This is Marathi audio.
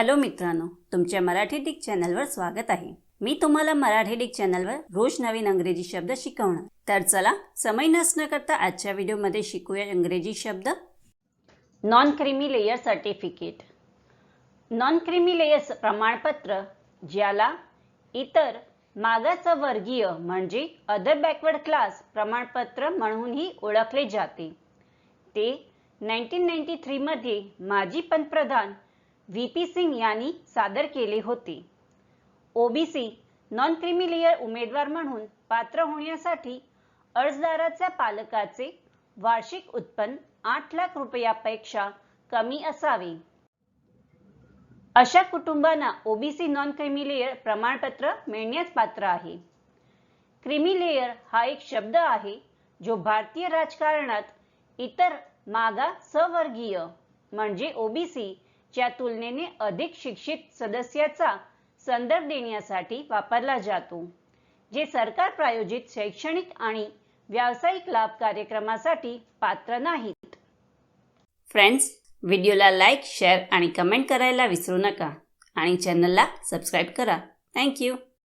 हॅलो मित्रांनो तुमच्या मराठी डिक चॅनलवर स्वागत आहे. मी तुम्हाला मराठी डिक चॅनलवर रोज नवीन अंग्रेजी शब्द शिकवणार. तर चला समय नसणं करता आजच्या व्हिडिओमध्ये शिकूया इंग्रजी शब्द. Non creamy layer certificate non creamy layer प्रमाणपत्र ज्याला इतर मागासवर्गीय म्हणजे अदर बॅकवर्ड क्लास प्रमाणपत्र म्हणूनही ओळखले जाते. ते नाईन्टीन नाईन्टी थ्रीमध्ये माजी पंतप्रधान व्ही पी सिंग यांनी सादर केले होते. ओबीसी नॉन क्रिमिलियर उमेदवार म्हणून पात्र होण्यासाठी अर्जदाराच्या पालकाचे वार्षिक उत्पन्न आठ लाख रुपयापेक्षा कमी असावे. अशा कुटुंबांना ओबीसी नॉन क्रिमिलेयर प्रमाणपत्र मिळण्यास पात्र आहे. क्रिमिलेयर हा एक शब्द आहे जो भारतीय राजकारणात इतर मागा सवर्गीय म्हणजे ओबीसी च्या तुलनेने अधिक शिक्षित सदस्याचा संदर्भ देण्यासाठी वापरला जातो जे सरकार प्रायोजित शैक्षणिक आणि व्यावसायिक लाभ कार्यक्रमासाठी पात्र नाहीत. फ्रेंड्स व्हिडिओला लाईक शेअर आणि कमेंट करायला विसरू नका आणि चॅनलला सबस्क्राईब करा. थँक्यू